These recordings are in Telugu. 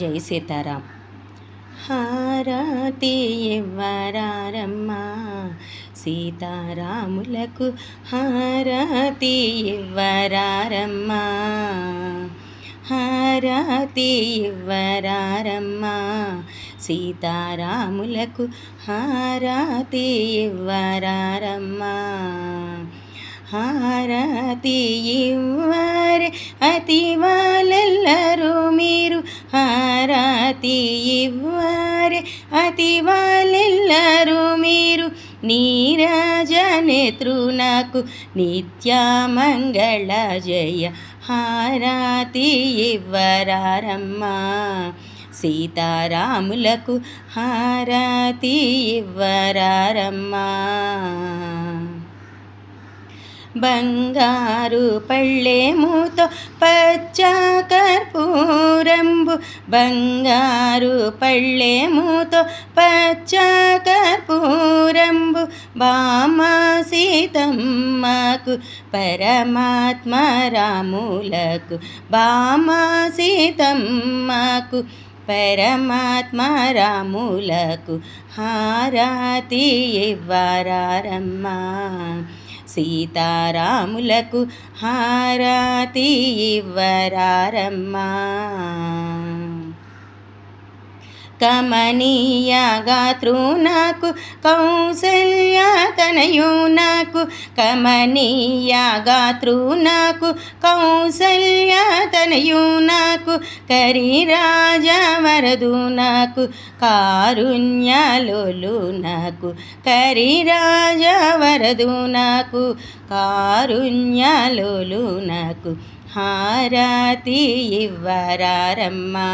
జై సీతారాం. హారతి ఇవ్వరారమ్మా సీతారాములకు హారతి ఇవ్వరారమ్మా హారతి ఇవ్వరారమ్మా సీతారాములకు హారతి ఇవ్వరారమ్మా హారతి ఇవ్వరే అతి హారతి ఇవ్వరే అతి వాళ్ళెల్లరూ మీరు నీరాజనేత్రు నాకు నిత్యమంగళ జయ హారతి ఇవ్వరారమ్మా. సీతారాములకు హారతి ఇవ్వరారమ్మా. బంగారు పళ్ళేముతో పచ్చ కర్పూరంబు బంగారు పళ్ళేముతో పచ్చ కర్పూరంబు బామ సీతమ్మకు పరమాత్మ రాములకు బామ సీతమ్మకు పరమాత్మ రాములకు హారతి ఇవ్వరారమ్మా. సీతారాములకు హారతి ఇవ్వరారమ్మా. కమనీయ గాత్రు నాకు కౌసల్య తనయు నాకు కమనీయ గాత్రు నాకు కౌసల్య తనయు నాకు కరిరాజవరదు నాకు కారుణ్యలోలు నాకు కరిరాజవరదు నాకు కారుణ్యలోలు నాకు హారతి ఇవ్వరారమ్మా.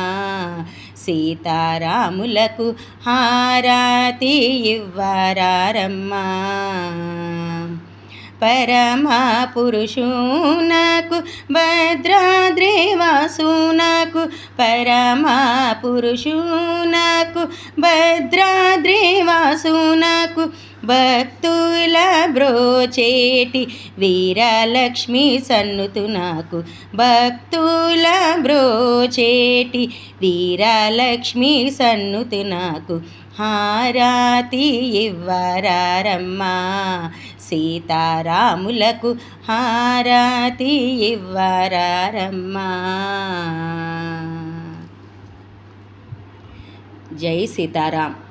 సీతారాములకు హారతి ఇవ్వరారమ్మా. పరమా పురుషునకు భద్రాద్రివాసునకు పరమా పురుషునకు భద్రాద్రివాసు భద్రాద్రివాసునకు భక్తుల బ్రోచేటి వీరలక్ష్మి సన్నుతు నాకు. భక్తుల బ్రోచేటి వీరలక్ష్మి సన్నుతు నాకు. హారతి ఇవ్వరారమ్మా సీతారాములకు హారతి ఇవ్వరారమ్మా. జై సీతారాం.